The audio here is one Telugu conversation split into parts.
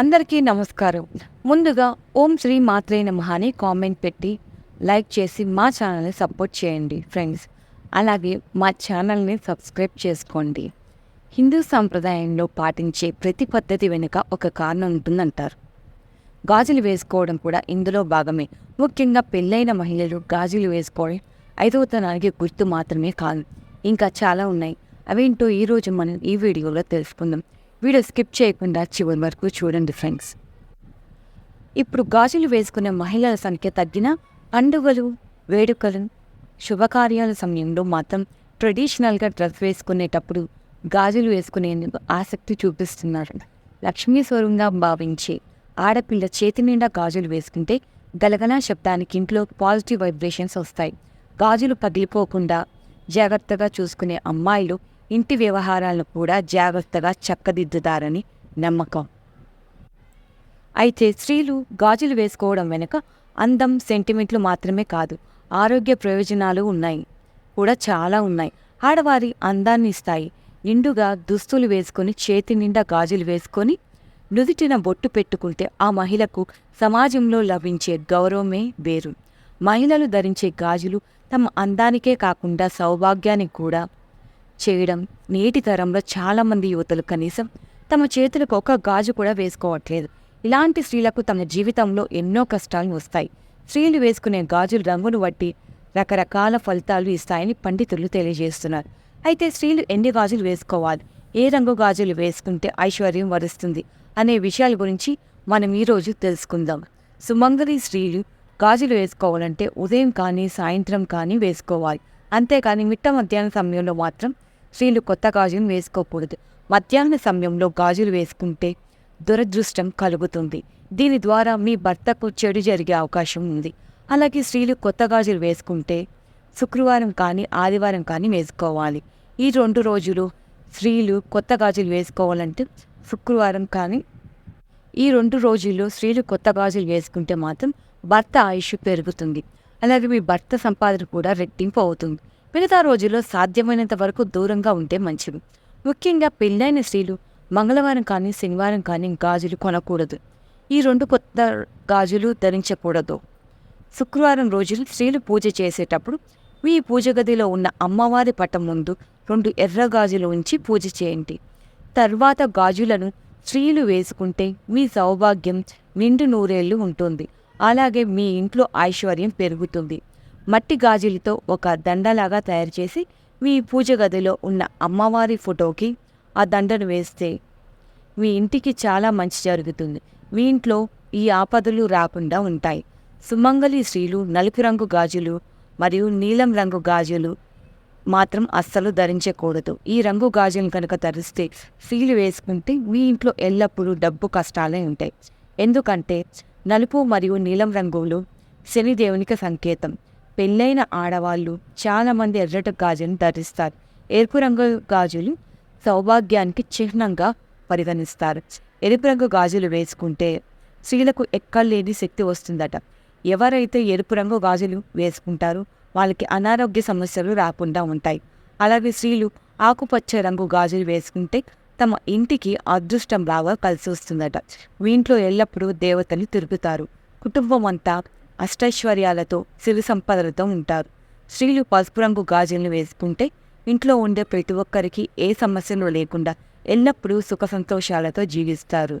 అందరికీ నమస్కారం. ముందుగా ఓం శ్రీ మాత్రే నమః అని కామెంట్ పెట్టి లైక్ చేసి మా ఛానల్ని సపోర్ట్ చేయండి ఫ్రెండ్స్. అలాగే మా ఛానల్ని సబ్స్క్రైబ్ చేసుకోండి. హిందూ సాంప్రదాయంలో పాటించే ప్రతి పద్ధతి వెనుక ఒక కారణం ఉంటుందంటారు. గాజులు వేసుకోవడం కూడా ఇందులో భాగమే. ముఖ్యంగా పెళ్ళైన మహిళలు గాజులు వేసుకోవడం ఐదవతనానికి గుర్తు మాత్రమే కాదు. ఇంకా చాలా ఉన్నాయి. అవేంటో ఈరోజు మనం ఈ వీడియోలో తెలుసుకుందాం. వీడియో స్కిప్ చేయకుండా చివరి వరకు చూడండి ఫ్రెండ్స్ ఇప్పుడు గాజులు వేసుకునే మహిళల సంఖ్య తగ్గిన పండుగలు వేడుకలు శుభకార్యాల సమయంలో మాత్రం ట్రెడిషనల్గా డ్రెస్ వేసుకునేటప్పుడు గాజులు వేసుకునేందుకు ఆసక్తి చూపిస్తున్నారు. లక్ష్మీ స్వరంగా భావించే ఆడపిల్ల చేతి నిండా గాజులు వేసుకుంటే గలగలా శబ్దానికి ఇంట్లో పాజిటివ్ వైబ్రేషన్స్ వస్తాయి. గాజులు పగిలిపోకుండా జాగ్రత్తగా చూసుకునే అమ్మాయిలు ఇంటి వ్యవహారాలను కూడా జాగ్రత్తగా చక్కదిద్దుతారని నమ్మకం. అయితే స్త్రీలు గాజులు వేసుకోవడం వెనుక అందం సెంటిమెంట్లు మాత్రమే కాదు ఆరోగ్య ప్రయోజనాలు ఉన్నాయి. కూడా చాలా ఉన్నాయి. ఆడవారి అందాన్ని ఇస్తాయి. నిండుగా దుస్తులు వేసుకొని చేతి నిండా గాజులు వేసుకొని నుదుటిన బొట్టు పెట్టుకుంటే ఆ మహిళకు సమాజంలో లభించే గౌరవమే వేరు. మహిళలు ధరించే గాజులు తమ అందానికే కాకుండా సౌభాగ్యానికి కూడా చేయడం నేటి తరంలో చాలామంది యువతలు కనీసం తమ చేతులకు ఒక గాజు కూడా వేసుకోవట్లేదు. ఇలాంటి స్త్రీలకు తమ జీవితంలో ఎన్నో కష్టాలు వస్తాయి. స్త్రీలు వేసుకునే గాజులు రంగును బట్టి రకరకాల ఫలితాలు ఇస్తాయని పండితులు తెలియజేస్తున్నారు. అయితే స్త్రీలు ఎన్ని గాజులు వేసుకోవాలి? ఏ రంగు గాజులు వేసుకుంటే ఐశ్వర్యం వరుస్తుంది? అనే విషయాల గురించి మనం ఈరోజు తెలుసుకుందాం. సుమంగలి స్త్రీలు గాజులు వేసుకోవాలంటే ఉదయం కానీ సాయంత్రం కానీ వేసుకోవాలి. అంతేకాని మిట్ట మధ్యాహ్న సమయంలో మాత్రం స్త్రీలు కొత్త గాజులు వేసుకోకూడదు. మధ్యాహ్న సమయంలో గాజులు వేసుకుంటే దురదృష్టం కలుగుతుంది. దీని ద్వారా మీ భర్తకు చెడు జరిగే అవకాశం ఉంది. అలాగే స్త్రీలు కొత్త గాజులు వేసుకుంటే శుక్రవారం కానీ ఆదివారం కానీ వేసుకోవాలి. ఈ రెండు రోజులు స్త్రీలు కొత్త గాజులు వేసుకోవాలంటే శుక్రవారం కానీ ఈ రెండు రోజుల్లో స్త్రీలు కొత్త గాజులు వేసుకుంటే మాత్రం భర్త ఆయుష్ పెరుగుతుంది. అలాగే మీ భర్త సంపాదన కూడా రెట్టింపు అవుతుంది. మిగతా రోజుల్లో సాధ్యమైనంత వరకు దూరంగా ఉంటే మంచిది. ముఖ్యంగా పెళ్ళైన స్త్రీలు మంగళవారం కానీ శనివారం కానీ గాజులు కొనకూడదు. ఈ రెండు కొత్త గాజులు ధరించకూడదు. శుక్రవారం రోజులు స్త్రీలు పూజ చేసేటప్పుడు మీ పూజ గదిలో ఉన్న అమ్మవారి పటం ముందు రెండు ఎర్ర గాజులు ఉంచి పూజ చేయండి. తర్వాత గాజులను స్త్రీలు వేసుకుంటే మీ సౌభాగ్యం నిండు నూరేళ్ళు ఉంటుంది. అలాగే మీ ఇంట్లో ఐశ్వర్యం పెరుగుతుంది. మట్టి గాజులతో ఒక దండలాగా తయారు చేసి మీ పూజ గదిలో ఉన్న అమ్మవారి ఫోటోకి ఆ దండను వేస్తే మీ ఇంటికి చాలా మంచి జరుగుతుంది. మీ ఇంట్లో ఈ ఆపదలు రాకుండా ఉంటాయి. సుమంగళి స్త్రీలు నలుపు రంగు గాజులు మరియు నీలం రంగు గాజులు మాత్రం అస్సలు ధరించకూడదు. ఈ రంగు గాజులను కనుక ధరిస్తే స్త్రీలు వేసుకుంటే మీ ఇంట్లో ఎల్లప్పుడూ డబ్బు కష్టాలే ఉంటాయి. ఎందుకంటే నలుపు మరియు నీలం రంగులు శనిదేవునికి సంకేతం. పెళ్ళైన ఆడవాళ్ళు చాలామంది ఎర్రట గాజులను ధరిస్తారు. ఎరుపు రంగు గాజులు సౌభాగ్యానికి చిహ్నంగా పరిగణిస్తారు. ఎరుపు రంగు గాజులు వేసుకుంటే స్త్రీలకు ఎక్కలేని శక్తి వస్తుందట. ఎవరైతే ఎరుపు రంగు గాజులు వేసుకుంటారో వాళ్ళకి అనారోగ్య సమస్యలు రాకుండా ఉంటాయి. అలాగే స్త్రీలు ఆకుపచ్చ రంగు గాజులు వేసుకుంటే తమ ఇంటికి అదృష్టం బాగా కలిసి వస్తుందట. వీంట్లో ఎల్లప్పుడూ దేవతలు తిరుగుతారు. కుటుంబం అంతా అష్టైశ్వర్యాలతో సిరి సంపదలతో ఉంటారు. స్త్రీలు పసుపు రంగు గాజులను వేసుకుంటే ఇంట్లో ఉండే ప్రతి ఒక్కరికి ఏ సమస్యలు లేకుండా ఎల్లప్పుడూ సుఖ సంతోషాలతో జీవిస్తారు.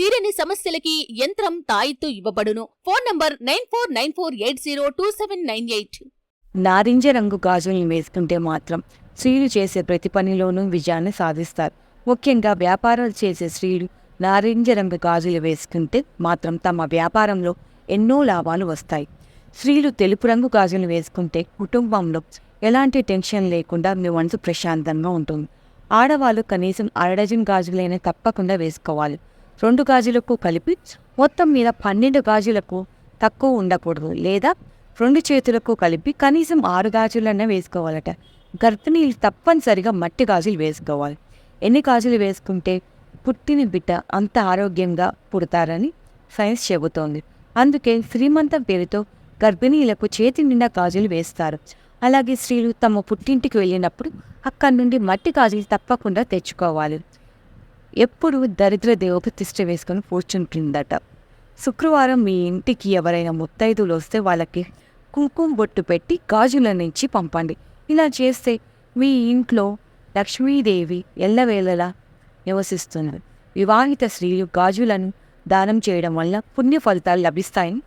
తీరని సమస్యలకి యంత్రం తాయిత్తు ఇవ్వబడును. Phone number nine four nine four eight zero two seven nine eight. నారింజ రంగు గాజుల్ని వేసుకుంటే మాత్రం స్త్రీలు చేసే ప్రతి పనిలోనూ విజయాన్ని సాధిస్తారు. ముఖ్యంగా వ్యాపారాలు చేసే స్త్రీలు నారింజ రంగు గాజులు వేసుకుంటే మాత్రం తమ వ్యాపారంలో ఎన్నో లాభాలు వస్తాయి. స్త్రీలు తెలుపు రంగు గాజులు వేసుకుంటే కుటుంబంలో ఎలాంటి టెన్షన్ లేకుండా మీ మనసు ప్రశాంతంగా ఉంటుంది. ఆడవాళ్ళు కనీసం అరడజన్ గాజులైనా తప్పకుండా వేసుకోవాలి. రెండు గాజులకు కలిపి మొత్తం మీద పన్నెండు గాజులకు తక్కువ ఉండకూడదు. లేదా రెండు చేతులకు కలిపి కనీసం ఆరు గాజులన్నా వేసుకోవాలట. గర్భిణీలు తప్పనిసరిగా మట్టి గాజులు వేసుకోవాలి. ఎన్ని గాజులు వేసుకుంటే పుట్టిన బిడ్డ అంత ఆరోగ్యంగా పుడతారని సైన్స్ చెబుతోంది. అందుకే శ్రీమంతం పేరుతో గర్భిణీలకు చేతి నిండా గాజులు వేస్తారు. అలాగే స్త్రీలు తమ పుట్టింటికి వెళ్ళినప్పుడు అక్కడి నుండి మట్టి గాజులు తప్పకుండా తెచ్చుకోవాలి. ఎప్పుడు దరిద్ర దేవకు తిష్ట వేసుకొని కూర్చుంటుందట. శుక్రవారం మీ ఇంటికి ఎవరైనా ముత్తైదులు వస్తే వాళ్ళకి కుంకుమ బొట్టు పెట్టి గాజుల నుంచి పంపండి. ఇలా చేస్తే మీ ఇంట్లో లక్ష్మీదేవి ఎల్లవేళలా నివసిస్తున్నారు. వివాహిత స్త్రీలు గాజులను దానం చేయడం వల్ల పుణ్య ఫలితాలు లభిస్తాయని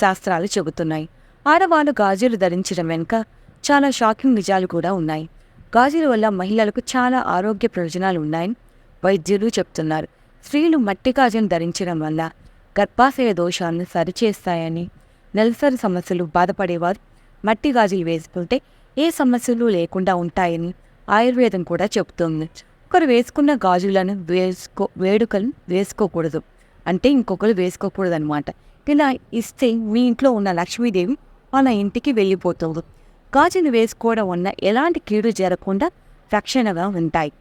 శాస్త్రాలు చెబుతున్నాయి. ఆడవాళ్ళు గాజులు ధరించడం వెనుక చాలా షాకింగ్ నిజాలు కూడా ఉన్నాయి. గాజుల వల్ల మహిళలకు చాలా ఆరోగ్య ప్రయోజనాలు ఉన్నాయని వైద్యులు చెప్తున్నారు. స్త్రీలు మట్టి గాజును ధరించడం వల్ల గర్భాశయ దోషాలను సరిచేస్తాయని నెలసరి సమస్యలు బాధపడేవారు. మట్టి గాజులు వేసుకుంటే ఏ సమస్యలు లేకుండా ఉంటాయని ఆయుర్వేదం కూడా చెబుతుంది. ఒకరు వేసుకున్న గాజులను వేసుకో వేడుకలు వేసుకోకూడదు. అంటే ఇంకొకరు వేసుకోకూడదు అనమాట ఇలా ఇస్తే మీ ఇంట్లో ఉన్న లక్ష్మీదేవి వాళ్ళ ఇంటికి వెళ్ళిపోతుంది. గాజును వేసుకోవడం వల్ల ఎలాంటి కీడు జరగకుండా రక్షణగా ఉంటాయి.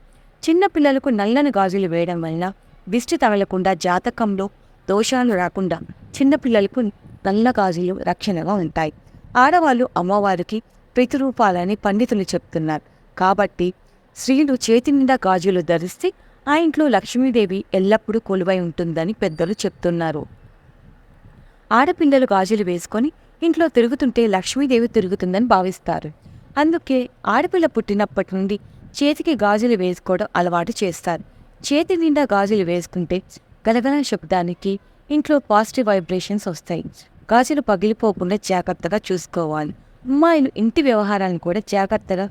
చిన్న పిల్లలకు నల్లని గాజులు వేయడం వలన దిష్టి తగలకుండా జాతకంలో దోషాలు రాకుండా చిన్నపిల్లలకు నల్ల గాజులు రక్షణగా ఉంటాయి. ఆడవాళ్ళు అమ్మవారికి ప్రతిరూపాలని పండితులు చెప్తున్నారు. కాబట్టి స్త్రీలు చేతి నిండా గాజులు ధరిస్తే ఆ ఇంట్లో లక్ష్మీదేవి ఎల్లప్పుడూ కొలువై ఉంటుందని పెద్దలు చెప్తున్నారు. ఆడపిల్లలు గాజులు వేసుకొని ఇంట్లో తిరుగుతుంటే లక్ష్మీదేవి తిరుగుతుందని భావిస్తారు. అందుకే ఆడపిల్ల పుట్టినప్పటి నుండి చేతికి గాజులు వేసుకోవడం అలవాటు చేస్తారు. చేతి నిండా గాజులు వేసుకుంటే గలగల శబ్దానికి ఇంట్లో పాజిటివ్ వైబ్రేషన్స్ వస్తాయి. గాజులు పగిలిపోకుండా జాగ్రత్తగా చూసుకోవాలి. అమ్మాయిలు ఇంటి వ్యవహారాలను కూడా జాగ్రత్తగా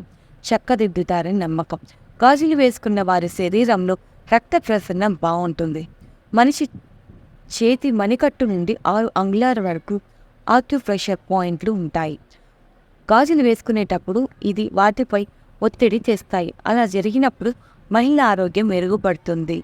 చక్కదిద్దుతారని నమ్మకం. గాజులు వేసుకున్న వారి శరీరంలో రక్త ప్రసరణ బాగుంటుంది. మనిషి చేతి మణికట్టు నుండి ఆరు అంగుళాల వరకు ఆక్యుప్రెషర్ పాయింట్లు ఉంటాయి. గాజులు వేసుకునేటప్పుడు ఇది వాటిపై ఒత్తిడి తెస్తాయి. అలా జరిగినప్పుడు మహిళ ఆరోగ్యం మెరుగుపడుతుంది.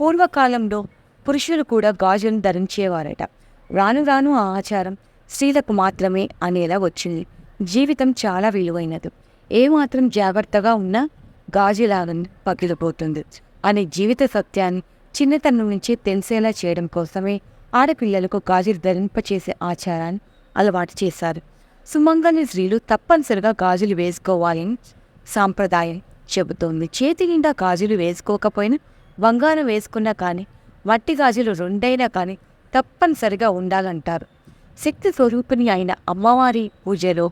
పూర్వకాలంలో పురుషులు కూడా గాజులను ధరించేవారట. రాను రాను ఆ ఆచారం స్త్రీలకు మాత్రమే అనేలా వచ్చింది. జీవితం చాలా విలువైనది. ఏమాత్రం జాగ్రత్తగా ఉన్నా గాజులాగని పగిలిపోతుంది అనే జీవిత సత్యాన్ని చిన్నతనం నుంచి తెలిసేలా చేయడం కోసమే ఆడపిల్లలకు గాజులు ధరింపచేసే ఆచారాన్ని అలవాటు చేశారు. సుమంగళి స్త్రీలు తప్పనిసరిగా గాజులు వేసుకోవాలని సాంప్రదాయం చెబుతోంది. చేతి నిండా గాజులు వేసుకోకపోయినా బంగారం వేసుకున్నా కానీ మట్టి గాజులు రెండైనా కానీ తప్పనిసరిగా ఉండాలంటారు. శక్తి స్వరూపిణి అయిన అమ్మవారి పూజలో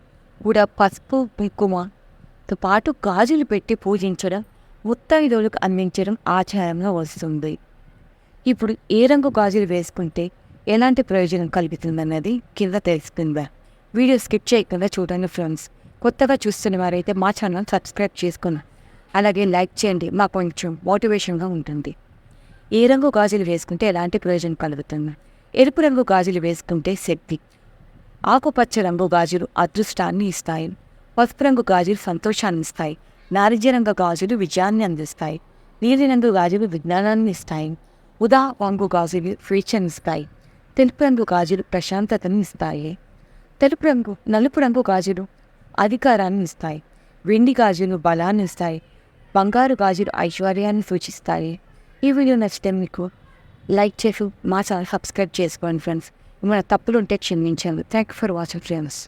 కూడా పసుపు కుంకుమతో పాటు గాజులు పెట్టి పూజించడం ముత్తైదువులకు అందించడం ఆచారంగా వస్తుంది. ఇప్పుడు ఏ రంగు గాజులు వేసుకుంటే ఎలాంటి ప్రయోజనం కలుగుతుందన్నది కింద తెలుసుకుందా. వీడియో స్కిప్ చేయకుండా చూడండి ఫ్రెండ్స్. కొత్తగా చూస్తున్న వారైతే మా ఛానల్ సబ్స్క్రైబ్ చేసుకున్నాం అలాగే లైక్ చేయండి. మాకు కొంచెం మోటివేషన్గా ఉంటుంది. ఏ రంగు గాజులు వేసుకుంటే ఎలాంటి ప్రయోజనం కలుగుతుంది? ఎరుపు రంగు గాజులు వేసుకుంటే శక్తి. ఆకుపచ్చ రంగు గాజులు అదృష్టాన్ని ఇస్తాయి. పసుపు రంగు గాజులు సంతోషాన్ని ఇస్తాయి. నారింజ రంగు గాజులు విజయాన్ని అందిస్తాయి. నీలి రంగు గాజులు విజ్ఞానాన్ని ఇస్తాయి. ఉదా వంగు గాజులు ఫ్యూచర్ని ఇస్తాయి. తెలుపు రంగు గాజులు ప్రశాంతతను ఇస్తాయి. తెలుపు రంగు నలుపు రంగు గాజులు అధికారాన్ని ఇస్తాయి వెండి గాజులు బలాన్ని ఇస్తాయి బంగారు గాజులు ఐశ్వర్యాన్ని సూచిస్తాయి. ఈ వీడియో నచ్చితే మీకు లైక్ చేసి మా ఛానల్ సబ్స్క్రైబ్ చేసుకోండి ఫ్రెండ్స్. ఏమైనా తప్పులు ఉంటే క్షమించండి. Thank you for watching friends.